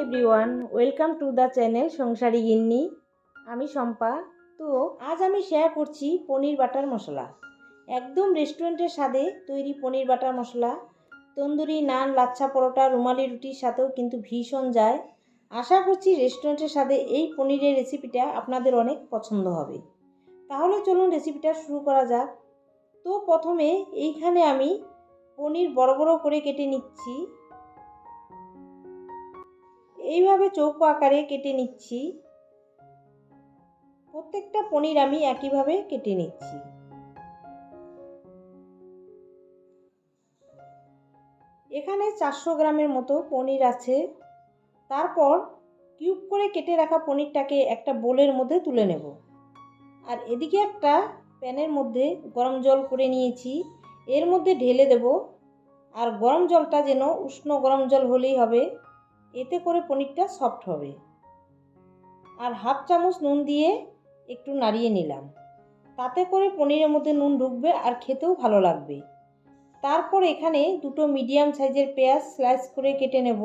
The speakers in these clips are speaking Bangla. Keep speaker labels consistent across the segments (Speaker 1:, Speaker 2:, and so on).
Speaker 1: Everyone welcome to the channel সংসারী গিন্নি আমি শম্পা। তো আজ আমি শেয়ার করছি পনির বাটার মশলা। একদম রেস্টুরেন্টের স্বাদে তৈরি পনির বাটার মশলা। তন্দুরি নান, লাচ্ছা পরোটা, রুমালি রুটির সাথেও কিন্তু ভীষণ যায়। আশা করছি রেস্টুরেন্টের স্বাদে এই পনিরের রেসিপিটা আপনাদের অনেক পছন্দ হবে। তাহলে চলুন রেসিপিটা শুরু করা যাক। তো প্রথমে এইখানে আমি পনির বড় বড় করে কেটে নিচ্ছি। এইভাবে চৌকো আকারে কেটে নিচ্ছি। প্রত্যেকটা পনির আমি একইভাবে কেটে নিচ্ছি। এখানে চারশো গ্রামের মতো পনির আছে। তারপর কিউব করে কেটে রাখা পনিরটাকে একটা বোলের মধ্যে তুলে নেব। আর এদিকে একটা প্যানের মধ্যে গরম জল করে নিয়েছি। এর মধ্যে ঢেলে দেব। আর গরম জলটা যেন উষ্ণ গরম জল হলেই হবে। এতে করে পনিরটা সফট হবে। আর হাফ চামচ নুন দিয়ে একটু নাড়িয়ে নিলাম। তাতে করে পনিরের মধ্যে নুন ঢুকবে আর খেতেও ভালো লাগবে। তারপর এখানে দুটো মিডিয়াম সাইজের পেঁয়াজ স্লাইস করে কেটে নেব।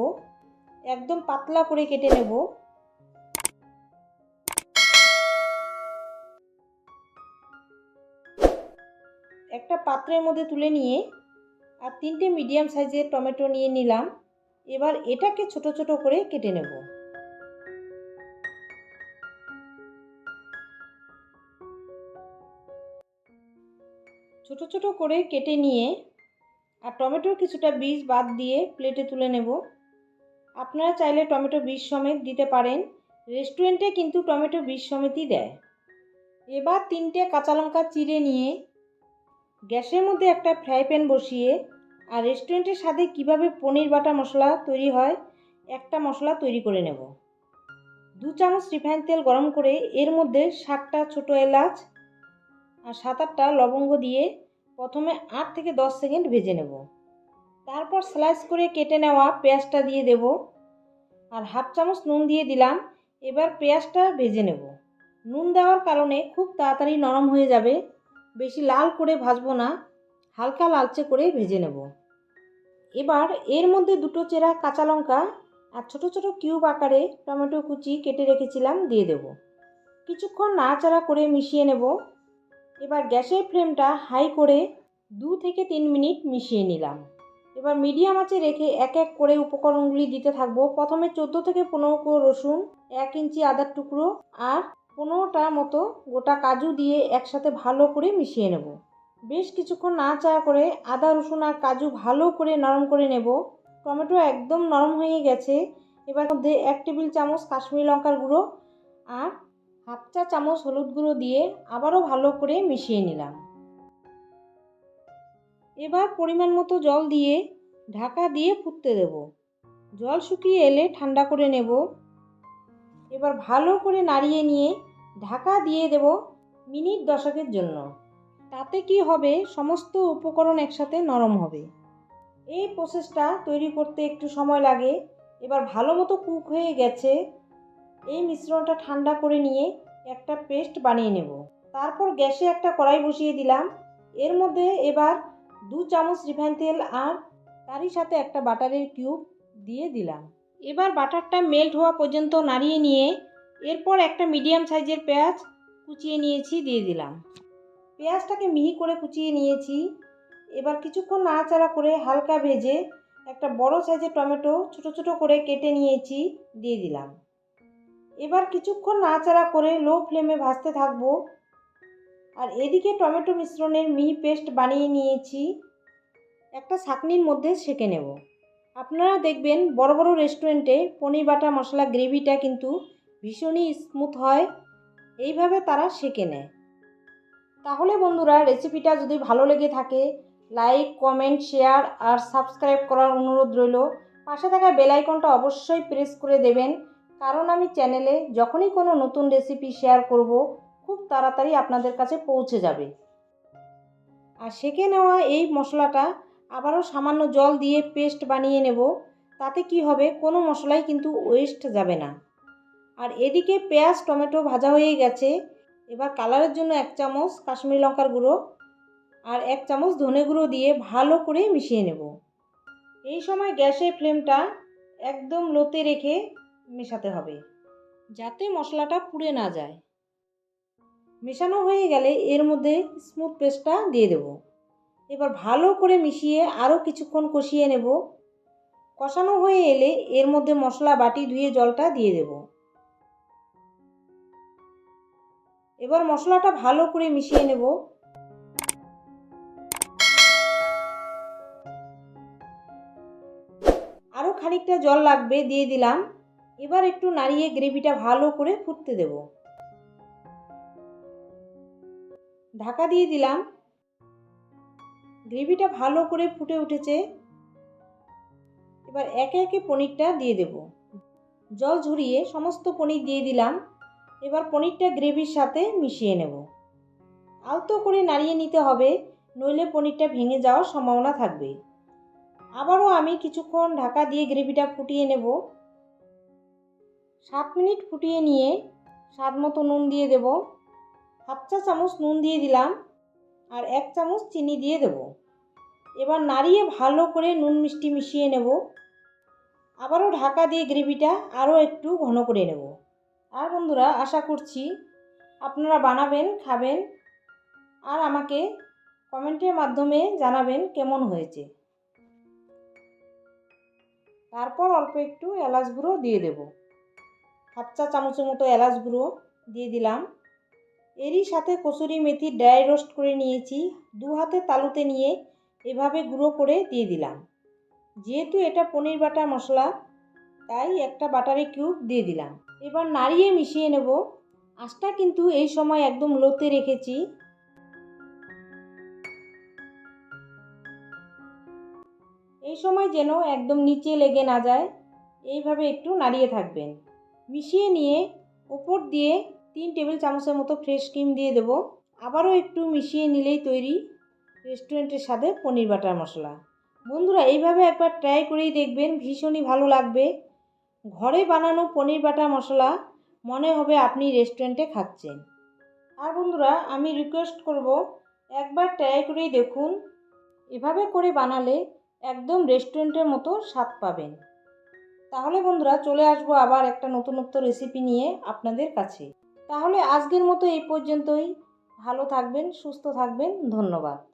Speaker 1: একদম পাতলা করে কেটে নেব। একটা পাত্রের মধ্যে তুলে নিয়ে আর তিনটে মিডিয়াম সাইজের টমেটো নিয়ে নিলাম। এবার এটাকে ছোট ছোট করে কেটে নেব। ছোট ছোট করে কেটে নিয়ে আর টমেটোর কিছুটা বীজ বাদ দিয়ে প্লেটে তুলে নেব। আপনারা চাইলে টমেটো বীজ সমেত দিতে পারেন। রেস্টুরেন্টে কিন্তু টমেটো বীজ সমেতই দেয়। এবার তিনটে কাঁচা লঙ্কা চিড়ে নিয়ে গ্যাসের মধ্যে একটা ফ্রাই প্যান বসিয়ে আর রেস্টুরেন্টের স্বাদে কীভাবে পনির বাটা মশলা তৈরি হয়, একটা মশলা তৈরি করে নেব। দু চামচ রিফাইন তেল গরম করে এর মধ্যে সাতটা ছোটো এলাচ আর সাত আটটা লবঙ্গ দিয়ে প্রথমে আট থেকে দশ সেকেন্ড ভেজে নেব। তারপর স্লাইস করে কেটে নেওয়া পেঁয়াজটা দিয়ে দেব আর হাফ চামচ নুন দিয়ে দিলাম, এবার পেঁয়াজটা ভেজে নেব। নুন দেওয়ার কারণে খুব তাড়াতাড়ি নরম হয়ে যাবে, বেশি লাল করে ভাজবো না, হালকা লালচে করে ভেজে নেব। এবার এর মধ্যে দুটো চেরা কাঁচা লঙ্কা আর ছোট ছোট কিউব আকারে টমেটো কুচি কেটে রেখেছিলাম, দিয়ে দেব। কিছুক্ষণ নাড়াচাড়া করে মিশিয়ে নেব। এবার গ্যাসের ফ্লেমটা হাই করে দু থেকে তিন মিনিট মিশিয়ে নিলাম। এবার মিডিয়াম আঁচে রেখে এক এক করে উপকরণগুলি দিতে থাকব। প্রথমে চোদ্দ থেকে পনেরো কো রসুন, এক ইঞ্চি আদার টুকরো আর পনেরোটা মতো গোটা কাজু দিয়ে একসাথে ভালো করে মিশিয়ে নেব। বেশ কিছুক্ষণ নাড়াচাড়া করে আদা, রসুন আর কাজু ভালো করে নরম করে নেব। টমেটো একদম নরম হয়ে গেছে। এবার মধ্যে এক টেবিল চামচ কাশ্মীরি লঙ্কার গুঁড়ো আর হাফ চা চামচ হলুদ গুঁড়ো দিয়ে আবারও ভালো করে মিশিয়ে নিলাম। এবার পরিমাণ মতো জল দিয়ে ঢাকা দিয়ে ফুটতে দেব। জল শুকিয়ে এলে ঠান্ডা করে নেব। এবার ভালো করে নাড়িয়ে নিয়ে ঢাকা দিয়ে দেব মিনিট দশকের জন্য। তাতে কি হবে? সমস্ত উপকরণ একসাথে নরম হবে। এই প্রসেসটা তৈরি করতে একটু সময় লাগে। এবার ভালো মতো কুক হয়ে গেছে। এই মিশ্রণটা ঠান্ডা করে নিয়ে একটা পেস্ট বানিয়ে নেব। তারপর গ্যাসে একটা কড়াই বসিয়ে দিলাম। এর মধ্যে এবার দু চামচ রিফাইন তেল আর তারই সাথে একটা বাটারের কিউব দিয়ে দিলাম। এবার বাটারটা মেল্ট হওয়া পর্যন্ত নাড়িয়ে নিয়ে এরপর একটা মিডিয়াম সাইজের পেঁয়াজ কুচিয়ে নিয়েছি দিয়ে দিলাম। পেঁয়াজটাকে মিহি করে কুচিয়ে নিয়েছি। এবার কিছুক্ষণ নাড়াচাড়া করে হালকা ভেজে একটা বড় সাইজের টমেটো ছোট ছোট করে কেটে নিয়েছি, দিয়ে দিলাম। এবার কিছুক্ষণ নাড়াচাড়া করে লো ফ্লেমে ভাজতে থাকব। আর এদিকে টমেটো মিশ্রণের মিহি পেস্ট বানিয়ে নিয়েছি। একটা ছাকনির মধ্যে সেঁকে নেব। আপনারা দেখবেন বড় বড় রেস্টুরেন্টে পনির বাটা মশলা গ্রেভিটা কিন্তু ভীষণই স্মুথ হয়। এইভাবে তারা সেঁকে নেয়। তাহলে বন্ধুরা রেসিপিটা যদি ভালো লেগে থাকে লাইক কমেন্ট শেয়ার আর সাবস্ক্রাইব করার অনুরোধ রইল। পাশে থাকা বেল আইকনটা অবশ্যই প্রেস করে দেবেন, কারণ আমি চ্যানেলে যখনই কোনো নতুন রেসিপি শেয়ার করব, খুব তাড়াতাড়ি আপনাদের কাছে পৌঁছে যাবে। আর সেঁকে নেওয়া এই মশলাটা আবারও সামান্য জল দিয়ে পেস্ট বানিয়ে নেব, তাতে কি হবে কোনো মশলাই কিন্তু ওয়েস্ট যাবে না। আর এদিকে পেঁয়াজ, টমেটো ভাজা হয়ে গেছে এবার কালারের জন্য এক চামচ কাশ্মীরি লঙ্কার গুঁড়ো আর এক চামচ ধনে গুঁড়ো দিয়ে ভালো করে মিশিয়ে নেব। এই সময় গ্যাসের ফ্লেমটা একদম লোতে রেখে মেশাতে হবে, যাতে মশলাটা পুড়ে না যায়। মেশানো হয়ে গেলে এর মধ্যে স্মুথ পেস্টটা দিয়ে দেব। এবার ভালো করে মিশিয়ে আরও কিছুক্ষণ কষিয়ে নেব। কষানো হয়ে এলে এর মধ্যে মশলা বাটি ধুয়ে জলটা দিয়ে দেব। এবার মশলাটা ভালো করে মিশিয়ে নেব। আরও খানিকটা জল লাগবে, দিয়ে দিলাম। এবার একটু নাড়িয়ে গ্রেভিটা ভালো করে ফুটতে দেব। ঢাকা দিয়ে দিলাম। গ্রেভিটা ভালো করে ফুটে উঠেছে। এবার একে একে পনিরটা দিয়ে দেব। জল ঝরিয়ে সমস্ত পনির দিয়ে দিলাম। এবার পনিরটা গ্রেভির সাথে মিশিয়ে নেব। আলতো করে নাড়িয়ে নিতে হবে, নইলে পনিরটা ভেঙে যাওয়ার সম্ভাবনা থাকবে। আবারও আমি কিছুক্ষণ ঢাকা দিয়ে গ্রেভিটা ফুটিয়ে নেব। সাত মিনিট ফুটিয়ে নিয়ে স্বাদ মতো নুন দিয়ে দেব। হাফ চা চামচ নুন দিয়ে দিলাম আর এক চামচ চিনি দিয়ে দেব। এবার নাড়িয়ে ভালো করে নুন মিষ্টি মিশিয়ে নেব। আবারও ঢাকা দিয়ে গ্রেভিটা আরও একটু ঘন করে নেব। আর বন্ধুরা, আশা করছি আপনারা বানাবেন, খাবেন আর আমাকে কমেন্টের মাধ্যমে জানাবেন কেমন হয়েছে। তারপর অল্প একটু এলাচ গুঁড়ো দিয়ে দেব। হাফ চা চামচের মতো এলাচ গুঁড়ো দিয়ে দিলাম। এরই সাথে কসুরি মেথি ড্রাই রোস্ট করে নিয়েছি। দু হাতে তালুতে নিয়ে এভাবে গুঁড়ো করে দিয়ে দিলাম। যেহেতু এটা পনির বাটার মশলা তাই একটা বাটারি কিউব দিয়ে দিলাম। এবার নাড়িয়ে মিশিয়ে নেব। আঁচটা কিন্তু এই সময় একদম লোতে রেখেছি। এই সময় যেন একদম নিচে লেগে না যায়, এইভাবে একটু নাড়িয়ে থাকবেন। মিশিয়ে নিয়ে ওপর দিয়ে তিন টেবিল চামচের মতো ফ্রেশ ক্রিম দিয়ে দেবো। আবারও একটু মিশিয়ে নিলেই তৈরি রেস্টুরেন্টের স্বাদে পনির বাটার মশলা। বন্ধুরা, এইভাবে একবার ট্রাই করেই দেখবেন, ভীষণই ভালো লাগবে। ঘরে বানানো পনির বাটা মশলা, মনে হবে আপনি রেস্টুরেন্টে খাচ্ছেন। আর বন্ধুরা, আমি রিকোয়েস্ট করব, একবার ট্রাই করেই দেখুন। এভাবে করে বানালে একদম রেস্টুরেন্টের মতো স্বাদ পাবেন। তাহলে বন্ধুরা, চলে আসব আবার একটা নতুনত্ব রেসিপি নিয়ে আপনাদের কাছে। তাহলে আজকের মতো এই পর্যন্তই। ভালো থাকবেন, সুস্থ থাকবেন, ধন্যবাদ।